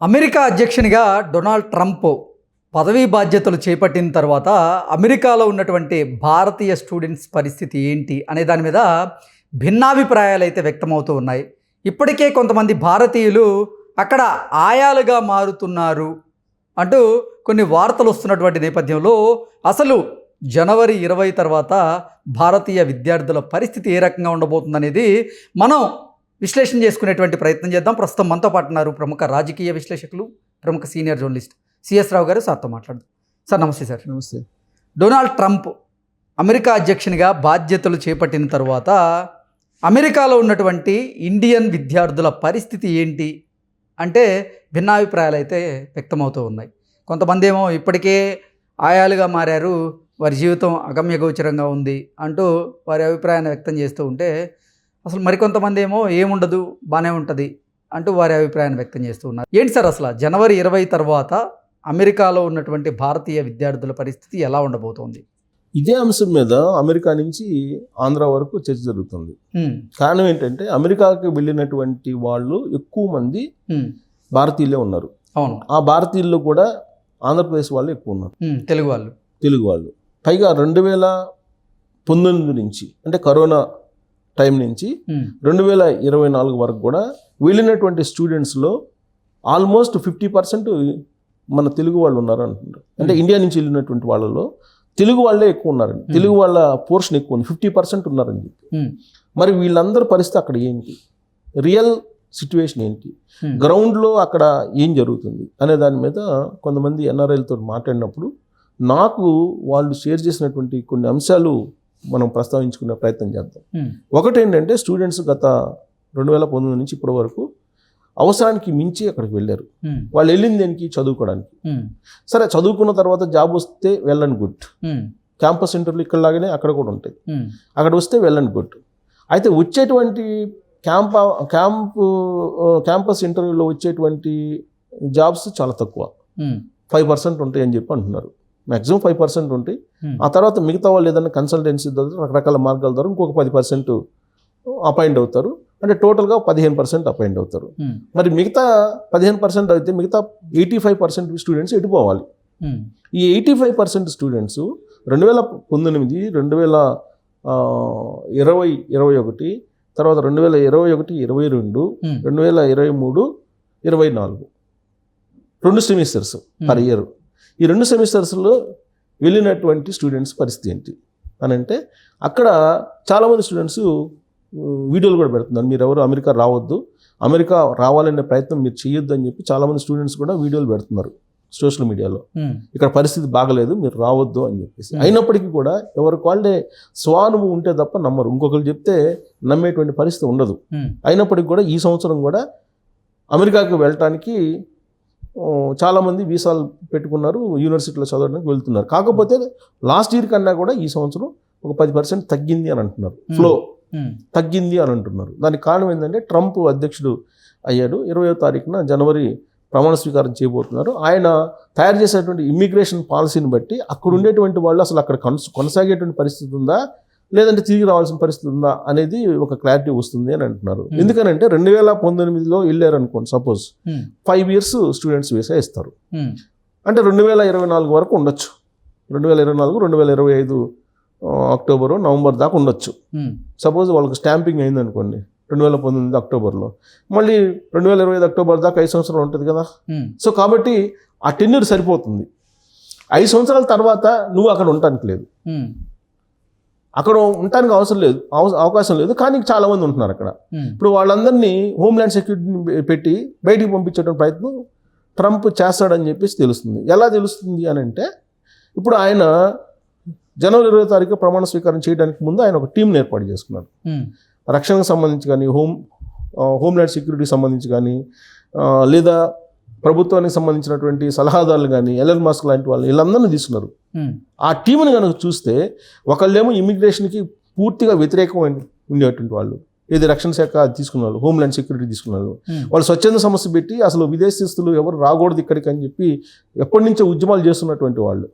America అధ్యక్షునిగా Donald Trump పదవీ బాధ్యతలు చేపట్టిన తర్వాత అమెరికాలో ఉన్నటువంటి భారతీయ స్టూడెంట్స్ పరిస్థితి ఏంటి అనే దాని మీద భిన్నాభిప్రాయాలు అయితే వ్యక్తమవుతూ ఉన్నాయి. ఇప్పటికే కొంతమంది భారతీయులు అక్కడ ఆయాలుగా మారుతున్నారు అంటూ కొన్ని వార్తలు వస్తున్నటువంటి నేపథ్యంలో అసలు జనవరి ఇరవై తర్వాత భారతీయ విద్యార్థుల పరిస్థితి ఏ రకంగా ఉండబోతుందనేది మనం విశ్లేషణ చేసుకునేటువంటి ప్రయత్నం చేద్దాం. ప్రస్తుతం మనతో పాటు ఉన్నారు ప్రముఖ రాజకీయ విశ్లేషకులు ప్రముఖ సీనియర్ జర్నలిస్ట్ సిఎస్ రావు గారు. సార్తో మాట్లాడదాం. సార్ నమస్తే సార్. నమస్తే. డొనాల్డ్ ట్రంప్ అమెరికా అధ్యక్షునిగా బాధ్యతలు చేపట్టిన తర్వాత అమెరికాలో ఉన్నటువంటి ఇండియన్ విద్యార్థుల పరిస్థితి ఏంటి అంటే భిన్నాభిప్రాయాలు అయితే వ్యక్తమవుతూ ఉన్నాయి. కొంతమంది ఏమో ఇప్పటికే ఆయాలుగా మారారు వారి జీవితం అగమ్యగోచరంగా ఉంది అంటూ వారి అభిప్రాయాన్ని వ్యక్తం చేస్తూ ఉంటే అసలు మరికొంతమంది ఏమో ఏముండదు బాగానే ఉంటుంది అంటూ వారి అభిప్రాయాన్ని వ్యక్తం చేస్తూ ఉన్నారు. ఏంటి సార్ అసలు జనవరి ఇరవై తర్వాత అమెరికాలో ఉన్నటువంటి భారతీయ విద్యార్థుల పరిస్థితి ఎలా ఉండబోతోంది? ఇదే అంశం మీద అమెరికా నుంచి ఆంధ్ర వరకు చర్చ జరుగుతుంది. కారణం ఏంటంటే అమెరికాకి వెళ్ళినటువంటి వాళ్ళు ఎక్కువ మంది భారతీయులే ఉన్నారు. అవును. ఆ భారతీయుల్లో కూడా ఆంధ్రప్రదేశ్ వాళ్ళు ఎక్కువ ఉన్నారు. తెలుగు వాళ్ళు. తెలుగు వాళ్ళు. పైగా రెండు వేల పంతొమ్మిది నుంచి అంటే కరోనా టైం నుంచి హ్మ్, రెండు వేల ఇరవై నాలుగు వరకు కూడా వెళ్ళినటువంటి స్టూడెంట్స్లో ఆల్మోస్ట్ ఫిఫ్టీ పర్సెంట్ మన తెలుగు వాళ్ళు ఉన్నారు అంటున్నారు. అంటే ఇండియా నుంచి వెళ్ళినటువంటి వాళ్ళలో తెలుగు వాళ్ళే ఎక్కువ ఉన్నారండి తెలుగు వాళ్ళ పోర్షన్ ఎక్కువ ఉంది. ఫిఫ్టీ పర్సెంట్ ఉన్నారని చెప్పి. మరి వీళ్ళందరి పరిస్థితి అక్కడ ఏంటి? రియల్ సిచ్యువేషన్ ఏంటి? గ్రౌండ్లో అక్కడ ఏం జరుగుతుంది? అనే దాని మీద కొంతమంది ఎన్ఆర్ఐలతో మాట్లాడినప్పుడు నాకు వాళ్ళు షేర్ చేసినటువంటి కొన్ని అంశాలు మనం ప్రస్తావించుకునే ప్రయత్నం చేద్దాం. హ్మ్, ఒకటి ఏంటంటే స్టూడెంట్స్ గత రెండు వేల పంతొమ్మిది నుంచి ఇప్పటి వరకు అవసరానికి మించి అక్కడికి వెళ్ళారు. హ్మ్, వాళ్ళు వెళ్ళింది దేనికి? చదువుకోవడానికి. హ్మ్, సరే చదువుకున్న తర్వాత జాబ్ వస్తే వెళ్ళండి గుడ్ క్యాంపస్ ఇంటర్వ్యూ ఇక్కడ లాగానే అక్కడ కూడా ఉంటాయి. అక్కడ వస్తే వెళ్ళండి గుడ్ అయితే వచ్చేటువంటి క్యాంప్ క్యాంపు క్యాంపస్ ఇంటర్వ్యూలో వచ్చేటువంటి జాబ్స్ చాలా తక్కువ. ఫైవ్ పర్సెంట్ ఉంటాయి అని చెప్పి అంటున్నారు. మ్యాక్సిమం ఫైవ్ పర్సెంట్ ఉంటాయి ఆ తర్వాత మిగతా వాళ్ళు ఏదైనా కన్సల్టెన్సీ ద్వారా రకరకాల మార్గాల ద్వారా ఇంకొక పది పర్సెంట్ అపాయింట్ అవుతారు. అంటే టోటల్గా పదిహేను పర్సెంట్ అపాయింట్ అవుతారు. హ్మ్, మరి మిగతా పదిహేను పర్సెంట్ అయితే మిగతా ఎయిటీ ఫైవ్ పర్సెంట్ స్టూడెంట్స్ ఎటుపోవాలి హ్మ్, ఈ ఎయిటీ ఫైవ్ పర్సెంట్ స్టూడెంట్స్ రెండు వేల పంతొమ్మిది రెండు వేల ఇరవై ఇరవై ఒకటి తర్వాత రెండు వేల ఇరవై ఒకటి ఇరవై రెండు హ్మ్, రెండు వేల ఇరవై మూడు ఇరవై నాలుగు. రెండు సెమిస్టర్స్ పర్ ఇయర్ ఈ రెండు సెమిస్టర్స్లో వెళ్ళినటువంటి స్టూడెంట్స్ పరిస్థితి ఏంటి? అని అంటే అక్కడ చాలామంది స్టూడెంట్స్ వీడియోలు కూడా పెడుతున్నారు. మీరు ఎవరు అమెరికా రావద్దు. అమెరికా రావాలనే ప్రయత్నం మీరు చేయొద్దు అని చెప్పి చాలామంది స్టూడెంట్స్ కూడా వీడియోలు పెడుతున్నారు సోషల్ మీడియాలో. ఇక్కడ పరిస్థితి బాగలేదు మీరు రావద్దు అని చెప్పేసి. అయినప్పటికీ కూడా ఎవరికి వాళ్ళే స్వానుభవం ఉంటే తప్ప నమ్మరు. ఇంకొకరు చెప్తే నమ్మేటువంటి పరిస్థితి ఉండదు. అయినప్పటికీ కూడా ఈ సంవత్సరం కూడా అమెరికాకి వెళ్ళటానికి చాలామంది వీసాలు పెట్టుకున్నారు యూనివర్సిటీలో చదవడానికి వెళ్తున్నారు. కాకపోతే లాస్ట్ ఇయర్ కన్నా కూడా ఈ సంవత్సరం ఒక పది పర్సెంట్ తగ్గింది అని అంటున్నారు. ఫ్లో తగ్గింది అని అంటున్నారు. దానికి కారణం ఏంటంటే ట్రంప్ అధ్యక్షుడు అయ్యాడు. ఇరవయో తారీఖున జనవరి ప్రమాణ స్వీకారం చేయబోతున్నారు. ఆయన తయారు చేసేటువంటి ఇమ్మిగ్రేషన్ పాలసీని బట్టి అక్కడ ఉండేటువంటి వాళ్ళు అసలు అక్కడ కొనస కొనసాగేటువంటి పరిస్థితి ఉందా? లేదంటే తిరిగి రావాల్సిన పరిస్థితి ఉందా అనేది ఒక క్లారిటీ వస్తుంది అని అంటున్నారు. Hmm. ఎందుకనంటే రెండు వేల పంతొమ్మిదిలో వెళ్ళారు అనుకోండి suppose five years students visa ఇస్తారు. హ్మ్, అంటే రెండు వేల ఇరవై నాలుగు వరకు ఉండొచ్చు. రెండు వేల ఇరవై నాలుగు రెండు వేల ఇరవై ఐదు అక్టోబరు నవంబర్ దాకా ఉండొచ్చు. సపోజ్ వాళ్ళకి స్టాంపింగ్ అయింది అనుకోండి రెండు వేల పంతొమ్మిది అక్టోబర్లో. మళ్ళీ రెండు వేల ఇరవై ఐదు అక్టోబర్ దాకా ఐదు సంవత్సరాలు ఉంటుంది కదా. సో కాబట్టి ఆ టెన్యూర్ సరిపోతుంది. ఐదు సంవత్సరాల తర్వాత నువ్వు అక్కడ ఉండటానికి లేదు. అక్కడ ఉండటానికి అవసరం లేదు. అవ- అవకాశం లేదు. కానీ చాలామంది ఉంటున్నారు అక్కడ. ఇప్పుడు వాళ్ళందరినీ హోమ్ల్యాండ్ సెక్యూరిటీని పెట్టి బయటికి పంపించడం ప్రయత్నం ట్రంప్ చేస్తాడని చెప్పేసి తెలుస్తుంది. ఎలా తెలుస్తుంది అని అంటే ఇప్పుడు ఆయన జనవరి ఇరవై తారీఖు ప్రమాణ స్వీకారం చేయడానికి ముందు ఆయన ఒక టీంని ఏర్పాటు చేసుకున్నారు హ్మ్, రక్షణకు సంబంధించి కానీ హోమ్ హోమ్ల్యాండ్ సెక్యూరిటీకి సంబంధించి కానీ లేదా ప్రభుత్వానికి సంబంధించినటువంటి సలహాదారులు కానీ ఎలన్ మాస్క్ లాంటి వాళ్ళు వీళ్ళందరినీ తీసుకున్నారు. ఆ టీంని కనుక చూస్తే ఒకళ్ళేమో ఇమిగ్రేషన్కి పూర్తిగా వ్యతిరేకమైన ఉండేటువంటి వాళ్ళు. ఏది రక్షణ శాఖ తీసుకున్న వాళ్ళు హోమ్ల్యాండ్ సెక్యూరిటీ తీసుకున్న వాళ్ళు వాళ్ళు స్వచ్ఛంద సమస్య పెట్టి అసలు విదేశస్తులు ఎవరు రాకూడదు ఇక్కడికి అని చెప్పి ఎప్పటి నుంచో ఉద్యమాలు చేస్తున్నటువంటి వాళ్ళు.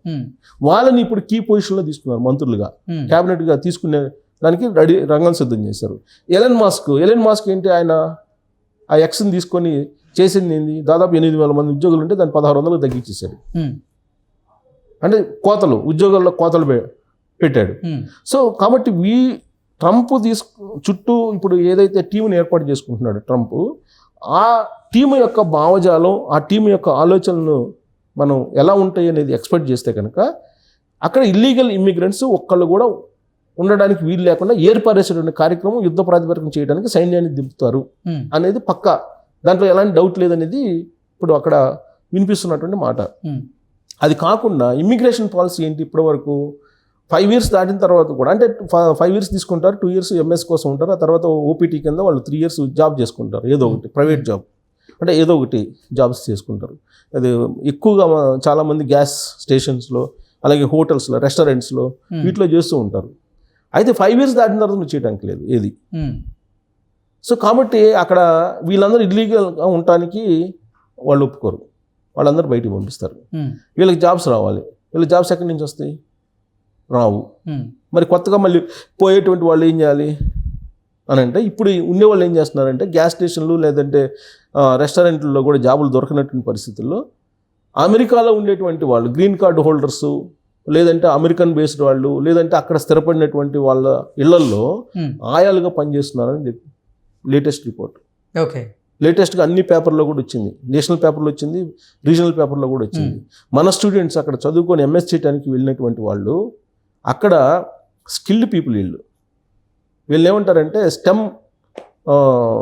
వాళ్ళని ఇప్పుడు కీ పొజిషన్లో తీసుకున్నారు మంత్రులుగా. క్యాబినెట్గా తీసుకునే దానికి రెడీ రంగం సిద్ధం చేశారు. ఎలన్ మాస్క్ ఎలన్ మాస్క్ ఏంటి ఆయన? ఆ ఎక్స్ని తీసుకొని చేసింది ఏంది? దాదాపు ఎనిమిది వేల మంది ఉద్యోగులు ఉంటే దాన్ని పదహారు వందలకు తగ్గించేశాడు. అంటే కోతలు ఉద్యోగాల్లో కోతలు పెట్టాడు. సో కాబట్టి వీ ట్రంప్ తీసుకు చుట్టూ ఇప్పుడు ఏదైతే టీంని ఏర్పాటు చేసుకుంటున్నాడు ట్రంప్ ఆ టీం యొక్క భావజాలం ఆ టీం యొక్క ఆలోచనలు మనం ఎలా ఉంటాయి అనేది ఎక్స్పెక్ట్ చేస్తే కనుక అక్కడ ఇల్లీగల్ ఇమ్మిగ్రెంట్స్ ఒక్కళ్ళు కూడా ఉండడానికి వీలు లేకుండా ఏర్పరేసేటువంటి కార్యక్రమం యుద్ధ ప్రాతిపదికన చేయడానికి సైన్యాన్ని దింపుతారు అనేది పక్కా దాంట్లో ఎలాంటి డౌట్ లేదనేది ఇప్పుడు అక్కడ వినిపిస్తున్నటువంటి మాట. అది కాకుండా ఇమ్మిగ్రేషన్ పాలసీ ఏంటి ఇప్పటి వరకు ఫైవ్ ఇయర్స్ దాటిన తర్వాత కూడా అంటే ఫైవ్ ఇయర్స్ తీసుకుంటారు టూ ఇయర్స్ ఎంఎస్ కోసం ఉంటారు ఆ తర్వాత ఓపీటీ కింద వాళ్ళు త్రీ ఇయర్స్ జాబ్ చేసుకుంటారు ఏదో ఒకటి ప్రైవేట్ జాబ్. అంటే ఏదో ఒకటి జాబ్స్ చేసుకుంటారు. అది ఎక్కువగా చాలామంది గ్యాస్ స్టేషన్స్లో అలాగే హోటల్స్లో రెస్టారెంట్స్లో వీటిలో చేస్తూ ఉంటారు. అయితే ఫైవ్ ఇయర్స్ దాటిన తర్వాత నువ్వు చేయడానికి లేదు ఏది? సో కాబట్టి అక్కడ వీళ్ళందరూ ఇల్లీగల్గా ఉండటానికి వాళ్ళు ఒప్పుకోరు. వాళ్ళందరూ బయటికి పంపిస్తారు. వీళ్ళకి జాబ్స్ రావాలి. వీళ్ళకి జాబ్స్ ఎక్కడి నుంచి వస్తాయి? రావు. మరి కొత్తగా మళ్ళీ పోయేటువంటి వాళ్ళు ఏం చేయాలి? అని అంటే ఇప్పుడు ఉండే వాళ్ళు ఏం చేస్తున్నారంటే గ్యాస్ స్టేషన్లు లేదంటే రెస్టారెంట్లలో కూడా జాబులు దొరకనటువంటి పరిస్థితుల్లో అమెరికాలో ఉండేటువంటి వాళ్ళు గ్రీన్ కార్డు హోల్డర్స్ లేదంటే అమెరికన్ బేస్డ్ వాళ్ళు లేదంటే అక్కడ స్థిరపడినటువంటి వాళ్ళ ఇళ్ళల్లో ఆయాలుగా పనిచేస్తున్నారని చెప్పి లేటెస్ట్ రిపోర్ట్. ఓకే. లేటెస్ట్గా అన్ని పేపర్లో కూడా వచ్చింది. నేషనల్ పేపర్లో వచ్చింది రీజనల్ పేపర్లో కూడా వచ్చింది. మన స్టూడెంట్స్ అక్కడ చదువుకొని ఎంఎస్ చేయడానికి వెళ్ళినటువంటి వాళ్ళు అక్కడ స్కిల్డ్ పీపుల్ వీళ్ళు. వీళ్ళు ఏమంటారంటే స్టెమ్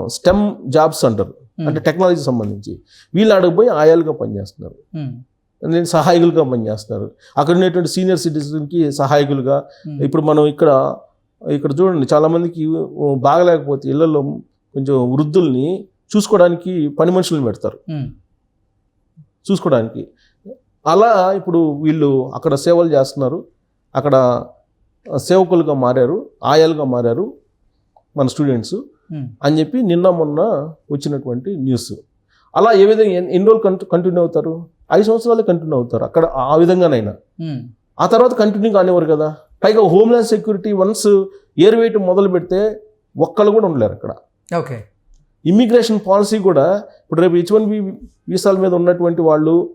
స్టెమ్ జాబ్స్ అంటారు. అంటే టెక్నాలజీ సంబంధించి. వీళ్ళు అడగపోయి ఆయాలుగా పనిచేస్తున్నారు. నేను సహాయకులుగా పనిచేస్తున్నారు. అక్కడ ఉన్నటువంటి సీనియర్ సిటిజన్కి సహాయకులుగా. ఇప్పుడు మనం ఇక్కడ ఇక్కడ చూడండి చాలామందికి బాగలేకపోతే ఇళ్ళలో కొంచెం వృద్ధుల్ని చూసుకోవడానికి పని మనుషులను పెడతారు. చూసుకోవడానికి అలా ఇప్పుడు వీళ్ళు అక్కడ సేవలు చేస్తున్నారు. అక్కడ సేవకులుగా మారారు ఆయాలుగా మారారు మన స్టూడెంట్స్ అని చెప్పి నిన్న మొన్న వచ్చినటువంటి న్యూస్. అలా ఏ విధంగా ఎన్ని రోజులు కంటి కంటిన్యూ అవుతారు? ఐదు సంవత్సరాలే కంటిన్యూ అవుతారు అక్కడ ఆ విధంగానైనా. ఆ తర్వాత కంటిన్యూ కానివ్వరు కదా. పైగా హోమ్లాండ్ సెక్యూరిటీ వన్స్ ఏరు వేయటం మొదలు పెడితే ఒక్కళ్ళు కూడా ఉండలేరు అక్కడ. ఓకే. ఇమ్మిగ్రేషన్ పాలసీ కూడా ఇప్పుడు రేపు హెచ్ వన్ బి వీసాల మీద ఉన్నటువంటి వాళ్ళు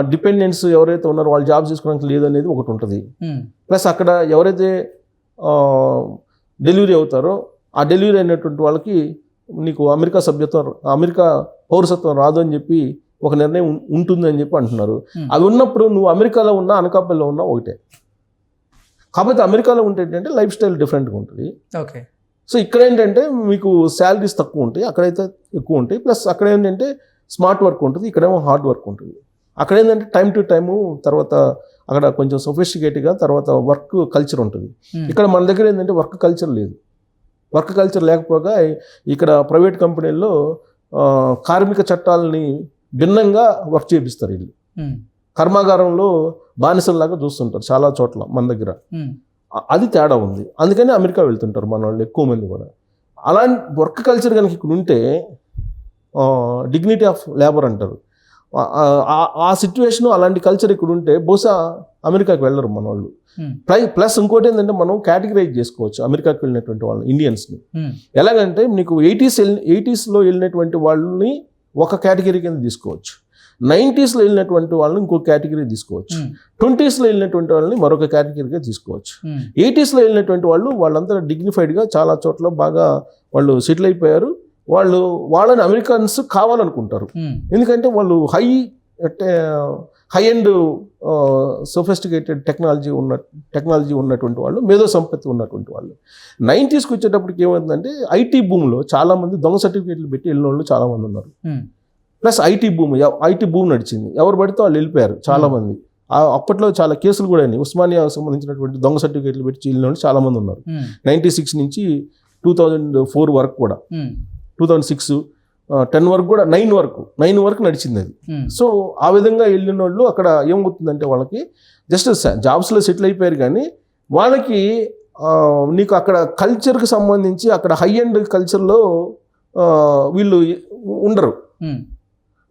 డిపెండెంట్స్ ఎవరైతే ఉన్నారో వాళ్ళు జాబ్ చేసుకోవడానికి లేదనేది ఒకటి ఉంటుంది. ప్లస్ అక్కడ ఎవరైతే డెలివరీ అవుతారో ఆ డెలివరీ అయినటువంటి వాళ్ళకి నీకు అమెరికా సభ్యత్వం అమెరికా పౌరసత్వం రాదు అని చెప్పి ఒక నిర్ణయం ఉంటుంది అని చెప్పి అంటున్నారు. Hmm. అవి ఉన్నప్పుడు నువ్వు అమెరికాలో ఉన్నా అనకాపల్లిలో ఉన్నా ఒకటే. కాకపోతే అమెరికాలో ఉంటే ఏంటంటే లైఫ్ స్టైల్ డిఫరెంట్గా ఉంటుంది. ఓకే. సో ఇక్కడ ఏంటంటే మీకు శాలరీస్ తక్కువ ఉంటాయి అక్కడైతే ఎక్కువ ఉంటాయి. ప్లస్ అక్కడ ఏంటంటే స్మార్ట్ వర్క్ ఉంటుంది ఇక్కడేమో హార్డ్ వర్క్ ఉంటుంది. అక్కడ ఏంటంటే టైం టు టైము తర్వాత అక్కడ కొంచెం సొఫిస్టికేట్గా తర్వాత వర్క్ కల్చర్ ఉంటుంది. ఉమ్, ఇక్కడ మన దగ్గర ఏంటంటే వర్క్ కల్చర్ లేదు. వర్క్ కల్చర్ లేకపోగా ఇక్కడ ప్రైవేట్ కంపెనీల్లో కార్మిక చట్టాలని భిన్నంగా వర్క్ చేపిస్తారు వీళ్ళు. ఉమ్, కర్మాగారంలో బానిసల్లాగా చూస్తుంటారు చాలా చోట్ల మన దగ్గర. అ- అది తేడా ఉంది. అందుకని అమెరికా వెళ్తుంటారు మన వాళ్ళు ఎక్కువ మంది కూడా. అలాంటి వర్క్ కల్చర్ కనుక ఇక్కడ ఉంటే డిగ్నిటీ ఆఫ్ లేబర్ అంటారు. ఆ- సిచ్యువేషన్ అలాంటి కల్చర్ ఇక్కడ ఉంటే బహుశా అమెరికాకి వెళ్ళరు మన వాళ్ళు ప్లస్ ఇంకోటి ఏంటంటే మనం కేటగిరైజ్ చేసుకోవచ్చు అమెరికాకి వెళ్ళినటువంటి వాళ్ళు ఇండియన్స్ని ఎలాగంటే నీకు ఎయిటీస్ ఎయిటీస్లో వెళ్ళినటువంటి వాళ్ళని ఒక కేటగిరీ కింద తీసుకోవచ్చు. నైంటీస్లో వెళ్ళినటువంటి వాళ్ళని ఇంకో కేటగిరీ తీసుకోవచ్చు. ట్వంటీస్లో వెళ్ళినటువంటి వాళ్ళని మరొక కేటగిరీగా తీసుకోవచ్చు. ఎయిటీస్లో వెళ్ళినటువంటి వాళ్ళు వాళ్ళంతా డిగ్నిఫైడ్గా చాలా చోట్ల బాగా వాళ్ళు సెటిల్ అయిపోయారు. వాళ్ళు వాళ్ళని అమెరికన్స్ కావాలనుకుంటారు. ఎందుకంటే వాళ్ళు high high and sophisticated technology ఉన్న టెక్నాలజీ ఉన్నటువంటి వాళ్ళు మేధో సంపత్తి ఉన్నటువంటి వాళ్ళు. నైంటీస్కి వచ్చేటప్పటికి ఏమైందంటే ఐటీ భూమిలో చాలామంది దొంగ సర్టిఫికేట్లు పెట్టి వెళ్ళిన వాళ్ళు చాలామంది ఉన్నారు. ప్లస్ ఐటీ భూమి ఐటీ భూమి నడిచింది. ఎవరు పడితే వాళ్ళు వెళ్ళిపోయారు చాలామంది. ఆ- అప్పట్లో చాలా కేసులు కూడా అయినాయి. ఉస్మానియాకు సంబంధించినటువంటి దొంగ సర్టిఫికేట్లు పెట్టి వాళ్ళు చాలామంది ఉన్నారు. ఉమ్, నైంటీ సిక్స్ నుంచి టూ థౌజండ్ ఫోర్ వరకు కూడా um, two thousand six ten వరకు కూడా నైన్ వరకు నైన్ వరకు నడిచింది అది. ఉమ్, సో ఆ విధంగా వెళ్ళిన వాళ్ళు అక్కడ ఏమవుతుందంటే వాళ్ళకి జస్ట్ జాబ్స్లో సెటిల్ అయిపోయారు కానీ వాళ్ళకి నీకు అక్కడ కల్చర్కి సంబంధించి అక్కడ హై అండ్ కల్చర్లో వీళ్ళు ఉండరు.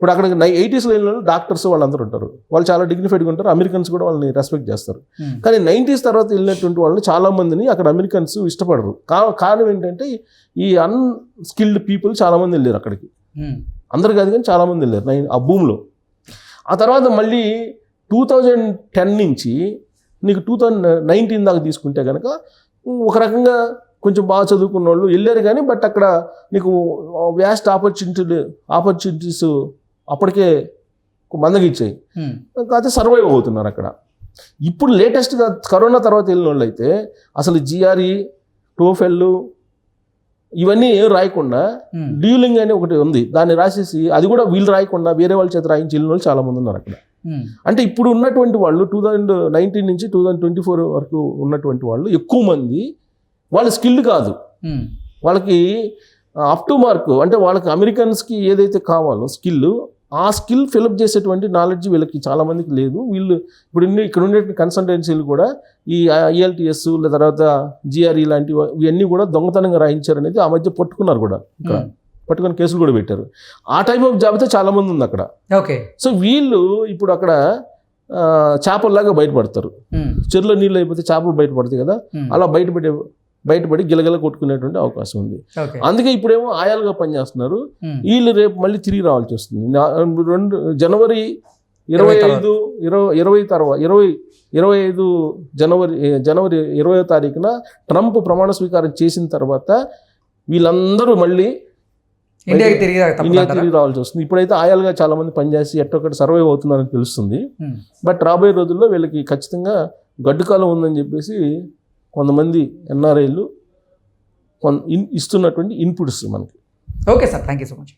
ఇప్పుడు అక్కడ ఎయిటీస్లో వెళ్ళిన వాళ్ళు డాక్టర్స్ వాళ్ళందరూ ఉంటారు. వాళ్ళు చాలా డిగ్నిఫైడ్గా ఉంటారు. అమెరికన్స్ కూడా వాళ్ళని రెస్పెక్ట్ చేస్తారు. ఉమ్, కానీ నైంటీస్ తర్వాత వెళ్ళినటువంటి వాళ్ళని చాలా మందిని అక్కడ అమెరికన్స్ ఇష్టపడరు. కారణం ఏంటంటే ఈ అన్స్కిల్డ్ పీపుల్ చాలా మంది వెళ్ళారు అక్కడికి. ఉమ్, అందరు కాదు కానీ చాలామంది వెళ్ళారు. నైన్ ఆ భూమిలో. ఆ తర్వాత మళ్ళీ టూ థౌజండ్ టెన్ నుంచి నీకు టూ థౌజండ్ నైన్టీన్ దాకా తీసుకుంటే కనుక ఒక రకంగా కొంచెం బాగా చదువుకున్న వాళ్ళు వెళ్ళారు కానీ బట్ అక్కడ నీకు వ్యాస్ట్ ఆపర్చునిటీ ఆపర్చునిటీస్ అప్పటికే మందగిచ్చాయి కాకపోతే సర్వైవ్ అవుతున్నారు అక్కడ. ఇప్పుడు లేటెస్ట్గా కరోనా తర్వాత వెళ్ళిన వాళ్ళు అయితే అసలు జిఆర్ఈ టోఫెల్ ఇవన్నీ ఏం రాయకుండా డీలింగ్ అని ఒకటి ఉంది. దాన్ని రాసేసి అది కూడా వీళ్ళు రాయకుండా వేరే వాళ్ళ చేత రాయించి వెళ్ళిన వాళ్ళు చాలా మంది ఉన్నారు అక్కడ. అంటే ఇప్పుడు ఉన్నటువంటి వాళ్ళు టూ థౌజండ్ నైన్టీన్ నుంచి టూ థౌజండ్ ట్వంటీ ఫోర్ వరకు ఉన్నటువంటి వాళ్ళు ఎక్కువ మంది వాళ్ళ స్కిల్ కాదు. వాళ్ళకి అప్ టు మార్క్ అంటే వాళ్ళకి అమెరికన్స్కి ఏదైతే కావాలో స్కిల్ ఆ స్కిల్ ఫిలప్ చేసేటువంటి నాలెడ్జ్ వీళ్ళకి చాలా మందికి లేదు. వీళ్ళు ఇప్పుడు ఇక్కడ ఉండే కన్సల్టెన్సీలు కూడా ఈ ఐఎల్టీఎస్ తర్వాత జిఆర్ఈ లాంటివి ఇవన్నీ కూడా దొంగతనంగా రాయించారు అనేది ఆ మధ్య పట్టుకున్నారు కూడా ఇక్కడ. పట్టుకొని కేసులు కూడా పెట్టారు. ఆ టైప్ ఆఫ్ జాబితా చాలా మంది ఉంది అక్కడ. ఓకే. సో వీళ్ళు ఇప్పుడు అక్కడ చేపల్లాగా బయటపడతారు. చెరులో నీళ్ళు అయిపోతే చేపలు బయటపడతాయి కదా. అలా బయటపడే బయటపడి గిలగిల కొట్టుకునేటువంటి అవకాశం ఉంది. అందుకే ఇప్పుడేమో ఆయాలుగా పనిచేస్తున్నారు. వీళ్ళు రేపు మళ్ళీ తిరిగి రావాల్సి వస్తుంది. రెండు జనవరి ఇరవై ఐదు ఇరవై ఇరవై తర్వాత ఇరవై ఇరవై ఐదు జనవరి జనవరి ఇరవై తారీఖున ట్రంప్ ప్రమాణ స్వీకారం చేసిన తర్వాత వీళ్ళందరూ మళ్ళీ ఇండియాకి తిరిగి? తిరిగి రావాల్సి వస్తుంది. ఇప్పుడైతే ఆయాలుగా చాలా మంది పనిచేసి ఎట్టొక్కటి సర్వైవ్ అవుతున్నారని తెలుస్తుంది. బట్ రాబోయే రోజుల్లో వీళ్ళకి ఖచ్చితంగా గడ్డు కాలం ఉందని చెప్పేసి కొంతమంది ఎన్ఆర్ఐలు ఇస్తున్నటువంటి ఇన్పుట్స్ మనకి. Okay sir thank you so much